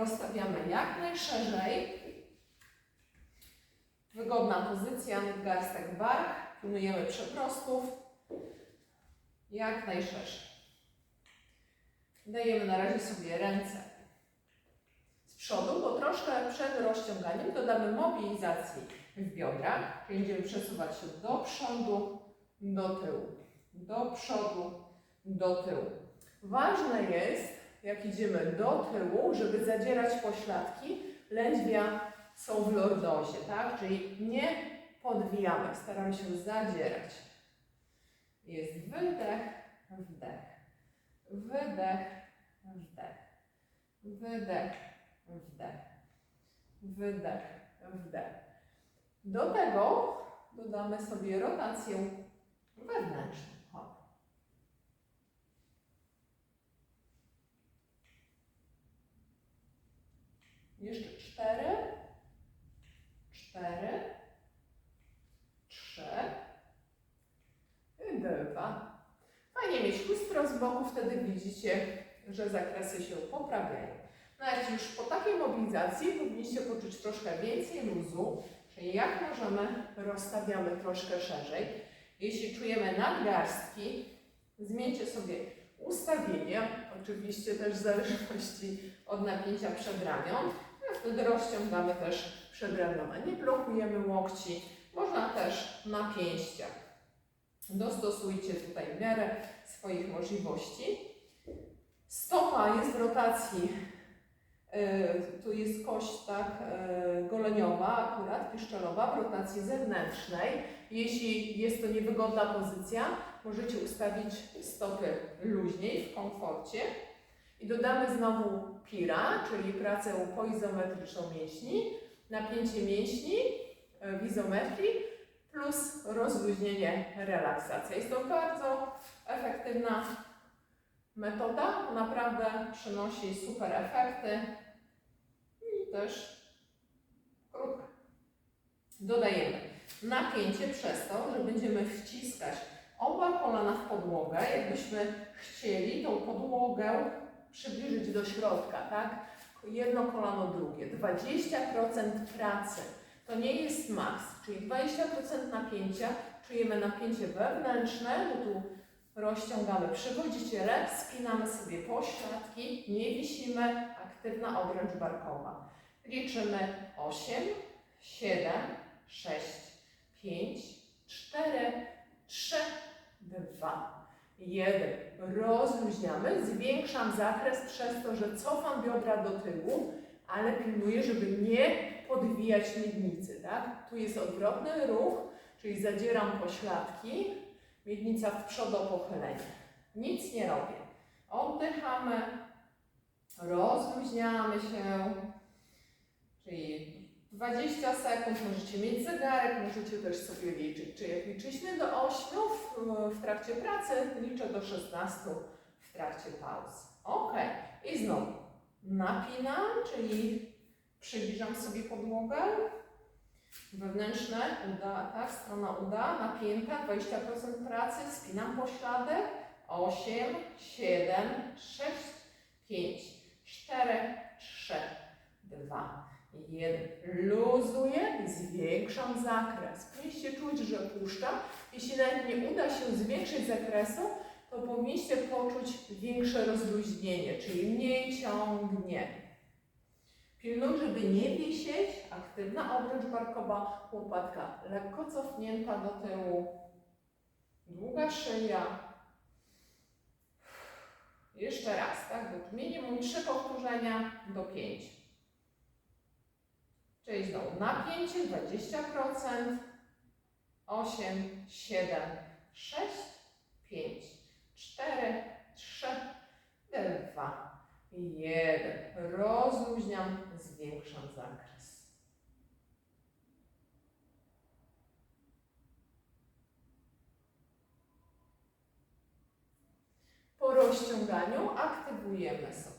rozstawiamy jak najszerzej. Wygodna pozycja, nadgarstek bark. Pilnujemy przeprostów. Jak najszerzej. Dajemy na razie sobie ręce z przodu, bo troszkę przed rozciąganiem dodamy mobilizacji w biodrach. Będziemy przesuwać się do przodu, do tyłu, do przodu, do tyłu. Ważne jest, jak idziemy do tyłu, żeby zadzierać pośladki, lędźwia są w lordozie, tak? Czyli nie podwijamy, staramy się zadzierać. Jest wydech, wdech, wydech, wdech, wydech, wdech, wydech, wdech. Do tego dodamy sobie rotację Jeszcze cztery, cztery, trzy i dwa. Fajnie mieć lustro z boku, wtedy widzicie, że zakresy się poprawiają. Nawet już po takiej mobilizacji powinniście poczuć troszkę więcej luzu, czyli jak możemy, rozstawiamy troszkę szerzej. Jeśli czujemy nadgarstki, zmieńcie sobie ustawienie, oczywiście też w zależności od napięcia przedramion, a wtedy rozciągamy też przedramiona. Nie blokujemy łokci, można też na pięściach. Dostosujcie tutaj w miarę swoich możliwości. Stopa jest w rotacji E, tu jest kość tak e, goleniowa, akurat piszczelowa, w rotacji zewnętrznej. Jeśli jest to niewygodna pozycja, możecie ustawić stopy luźniej, w komforcie. I dodamy znowu pira, czyli pracę poizometryczną mięśni, napięcie mięśni e, w izometrii plus rozluźnienie, relaksacja. Jest to bardzo efektywna metoda, naprawdę przynosi super efekty i też krótka. Dodajemy napięcie przez to, że będziemy wciskać oba kolana w podłogę, jakbyśmy chcieli tą podłogę przybliżyć do środka, tak? Jedno kolano drugie. 20% pracy. To nie jest maks, czyli 20% napięcia. Czujemy napięcie wewnętrzne, bo tu rozciągamy przywodziciele, spinamy sobie pośladki, nie wisimy, aktywna obręcz barkowa. Liczymy 8, 7, 6, 5, 4, 3, 2, 1. Rozluźniamy, zwiększam zakres przez to, że cofam biodra do tyłu, ale pilnuję, żeby nie podwijać miednicy, tak? Tu jest odwrotny ruch, czyli zadzieram pośladki, miednica w przodu pochylenie. Nic nie robię. Oddychamy, rozluźniamy się, czyli 20 sekund możecie mieć zegarek, możecie też sobie liczyć. Czyli jak liczyliśmy do 8 w, w trakcie pracy, liczę do 16 w trakcie pauz. Ok. I znowu napinam, czyli przybliżam sobie podłogę, wewnętrzne uda, tak, strona uda, napięta, 20% pracy, spinam pośladek, 8, 7, 6, 5, 4, 3, 2, 1. Luzuję, zwiększam zakres. Powinniście czuć, że puszczam. Jeśli nawet nie uda się zwiększyć zakresu, to powinniście poczuć większe rozluźnienie, czyli mniej ciągnie. Pilnuj, żeby nie wisieć, aktywna obręcz barkowa, łopatka lekko cofnięta do tyłu, długa szyja. Jeszcze raz, tak? Minimum 3 powtórzenia do 5. Czyli znowu napięcie 20%, 8, 7, 6, 5, 4, 3, 2, Jeden. Rozluźniam, zwiększam zakres. Po rozciąganiu aktywujemy sobie